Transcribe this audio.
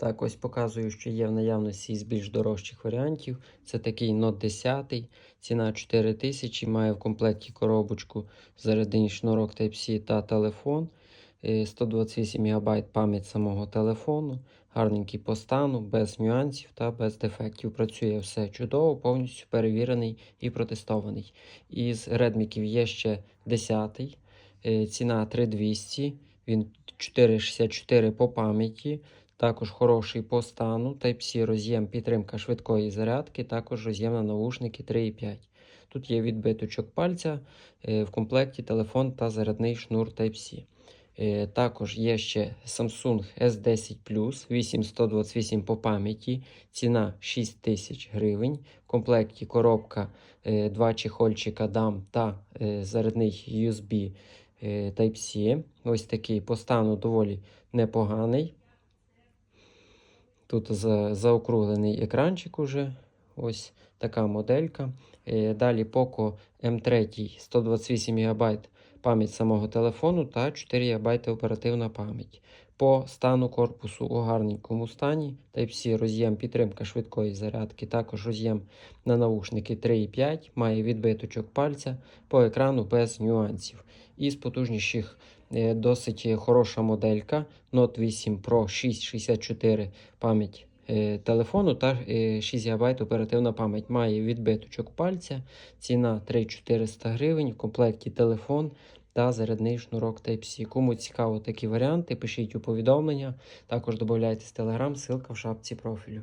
Так, ось показую, що є в наявності із більш дорожчих варіантів. Це такий Note 10, ціна 4000, має в комплекті коробочку, зарядний шнурок Type-C та телефон. Е, 128 ГБ пам'ять самого телефону, гарненький по стану, без нюансів та без дефектів. Працює все чудово, повністю перевірений і протестований. Із редміків є ще 10, е, ціна 3200, він 464 по пам'яті. Також хороший по стану, Type-C роз'єм, підтримка швидкої зарядки, також роз'єм на навушники 3,5. Тут є відбиточок пальця, е, в комплекті телефон та зарядний шнур Type-C. Е, Також є ще Samsung S10 Plus 8128 по пам'яті, ціна 6 тисяч гривень. В комплекті коробка, е, два чехольчика DAM та зарядний USB Type-C. Ось такий по стану доволі непоганий. Тут за, заокруглений екранчик уже. Ось така моделька. Е, Далі Poco M3 128 ГБ пам'ять самого телефону та 4 ГБ оперативна пам'ять. По стану корпусу у гарненькому стані. Type-C роз'єм підтримка швидкої зарядки, також роз'єм на наушники 3,5, має відбиточок пальця по екрану без нюансів. Із потужніших досить хороша моделька Note 8 Pro 664 пам'ять е, телефону та е, 6 ГБ оперативна пам'ять. Має відбиточок пальця, ціна 3400 гривень, в комплекті телефон та зарядний шнурок Type-C. Кому цікаво такі варіанти, пишіть у повідомлення. Також додайтесь в Telegram, ссылка в шапці профілю.